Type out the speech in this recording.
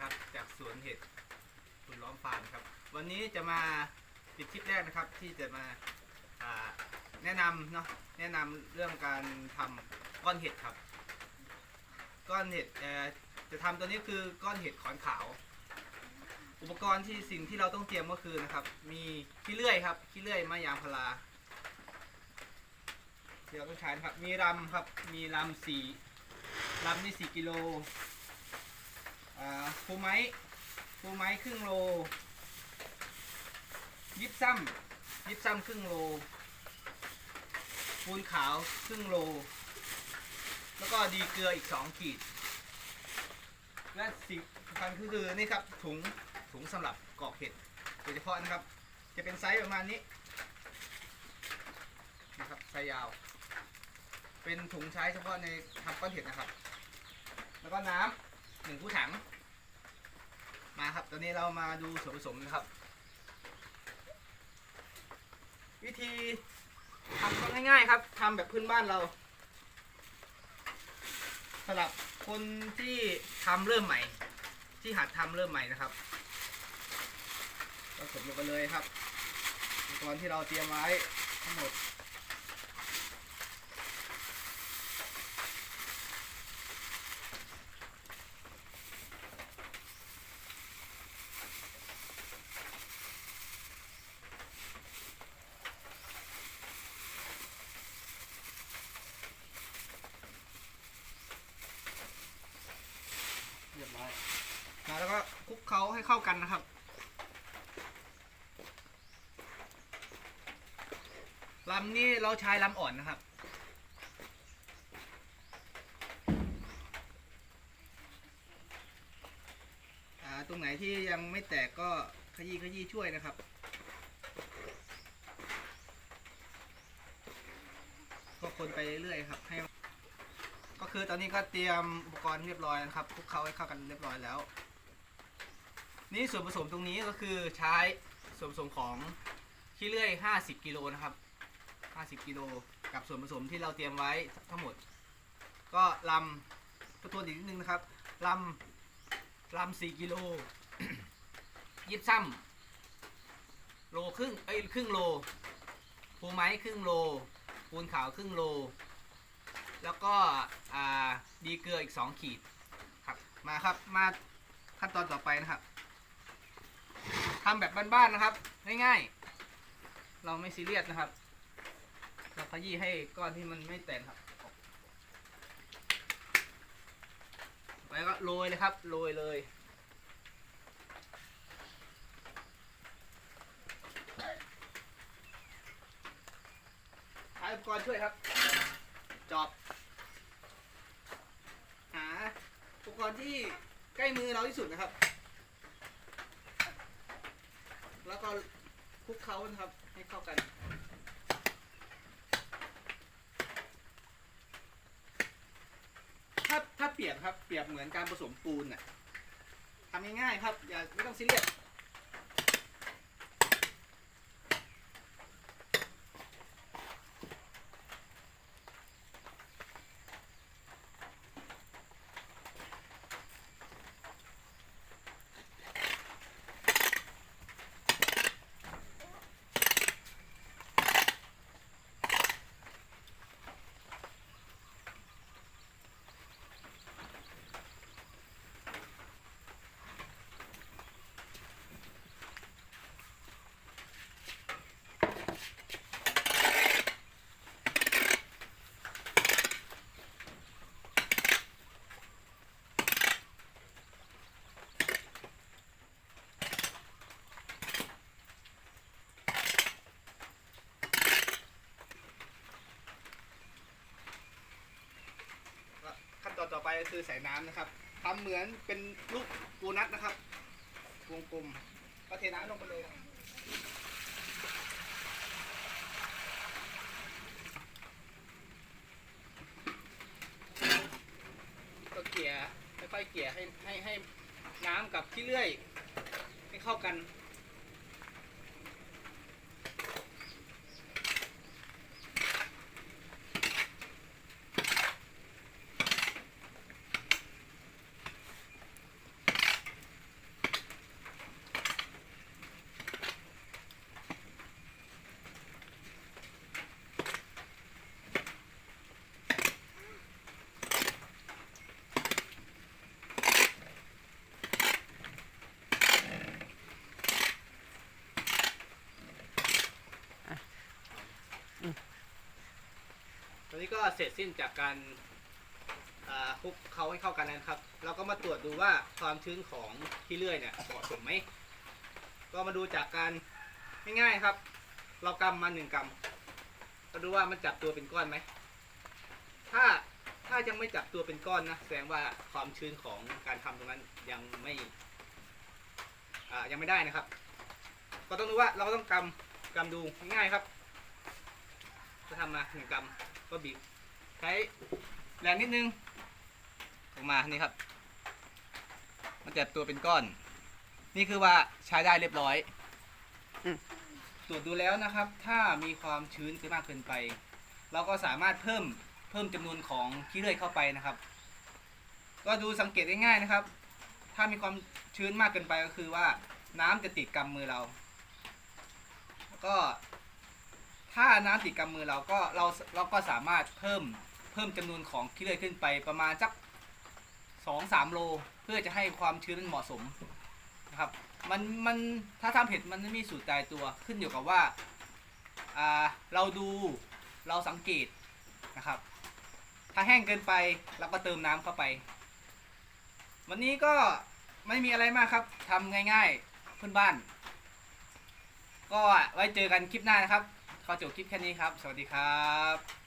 ครับ จากสวนเห็ดคุณล้อมฟาร์มครับ วันนี้จะมาปิดคลิปแรกนะครับ ที่จะมาแนะนำเนาะแนะนำเรื่องการทำก้อนเห็ดครับ ก้อนเห็ดจะทำตัวนี้คือก้อนเห็ดขอนขาว อุปกรณ์ที่สิ่งที่เราต้องเตรียมก็คือนะครับ มีขี้เลื่อยครับขี้เลื่อยไม้ยางพาราที่เราต้องใช้ครับ มีรำครับ มีรำสี่รำนี่สี่กิโล อ่าฟูไม้ฟูไม้ครึ่งโล ยิบซ้ำยิบซ้ำครึ่งโล ปูนขาวครึ่งโล แล้วก็ดีเกลืออีกสองขีด และสิ่งสำคัญก็คือนี่ครับถุงถุงสำหรับกรอกเห็ดโดยเฉพาะนะครับ จะเป็นไซส์ประมาณนี้นะครับไซส์ยาว เป็นถุงใช้เฉพาะในทำก้อนเห็ดนะครับ แล้วก็น้ำ หนึ่งผู้ถัง มาครับ ตอนนี้เรามาดูส่วนผสมนะครับ วิธีทำก็ง่ายๆครับทำแบบพื้นบ้านเราสำหรับคนที่ทำเริ่มใหม่ ที่หัดทำเริ่มใหม่นะครับก็สมลงไปเลยครับอุปกรณ์ที่เราเตรียมไว้ทั้งหมด เรียบร้อยมาแล้วก็คลุก เคล้าให้เข้ากันนะครับ ลำนี่เราใช้ลำอ่อนนะครับ ตรงไหนที่ยังไม่แตกก็ขยี้ขยี้ช่วยนะครับ ก็คนไปเรื่อยๆครับให้ก็คือตอนนี้ก็เตรียมอุปกรณ์เรียบร้อยนะครับคลุกเคล้าให้เข้ากันเรียบร้อยแล้ว นี่ส่วนผสมตรงนี้ก็คือใช้ส่วนผสมของขี้เลื่อย 50กิโลนะครับ 50กิโลกับส่วนผสมที่เราเตรียมไว้ทั้งหมด ก็ลำทบทวนอีกนิดนึงนะครับลำลำ4กิโลยิบซ้ำโลครึ่งเอ้ยครึ่งโลปูไม้ครึ่งโลปูนขาวครึ่งโล แล้วก็ดีเกลืออีก 2 ขีดครับมาครับมาขั้นตอนต่อไปนะครับ ทำแบบบ้านๆนะครับ ง่ายๆ เราไม่ซีเรียสนะครับ เราขยี้ให้ก้อนที่มันไม่แตกครับแล้วก็โรยเลยครับโรยเลยใช้อุปกรณ์ช่วยครับ จอบ หาอุปกรณ์ที่ใกล้มือเราที่สุดนะครับ แล้วก็คลุกเคล้านะครับ ให้เข้ากัน ถ้าถ้าเปรียบครับเปรียบเหมือนการผสมปูนน่ะทำง่ายๆครับ อย่าไม่ต้องซีเรียส ก็คือใส่น้ำนะครับทำเหมือนเป็นลูกโบนัสนะครับ วงกลมก็เทน้ำลงไปเลยก็เกลี่ยค่อยๆเกลี่ยให้ให้ให้น้ำกับขี้เลื่อยให้เข้ากัน นนี้ก็เสร็จสิ้นจากการคลุกเขาให้เข้ากันนะครับ เราก็มาตรวจดูว่าความชื้นของขี้เลื่อยเนี่ยเหมาะสมไหม ก็มาดูจากการง่ายๆครับ เรากำมาหนึ่งกำก็ดูว่ามันจับตัวเป็นก้อนไหม ถ้าถ้ายังไม่จับตัวเป็นก้อนนะแสดงว่าความชื้นของการทำตรงนั้นยังไม่ยังไม่ได้นะครับ ก็ต้องดูว่าเราต้องกำกำดูง่ายๆครับ จะทำมาหนึ่งกำ ก็บีบใช้แรงนิดนึงออกมานี่ครับ มันจับตัวเป็นก้อน นี่คือว่าใช้ได้เรียบร้อยอืมตรวจดูแล้วนะครับ ถ้ามีความชื้นเกินมากเกินไป เราก็สามารถเพิ่มเพิ่มจำนวนของขี้เลื่อยเข้าไปนะครับ ก็ดูสังเกตง่ายๆนะครับ ถ้ามีความชื้นมากเกินไปก็คือว่าน้ำจะติดกำมือเรา แล้วก็ ถ้าน้ำติดกำมือเราก็เราเราก็สามารถเพิ่มเพิ่มจำนวนของขี้เลื่อยขึ้นไปประมาณสักสองสามโล เพื่อจะให้ความชื้นมันเหมาะสมนะครับมันมันถ้าทำเผ็ดมันไม่มีสูตรตายตัวขึ้นอยู่กับว่าอ่าเราดูเราสังเกตนะครับ ถ้าแห้งเกินไปเราก็เติมน้ำเข้าไป วันนี้ก็ไม่มีอะไรมากครับทำง่ายๆเพื่อนบ้าน ก็ไว้เจอกันคลิปหน้านะครับ ขอจบคลิปแค่นี้ครับ สวัสดีครับ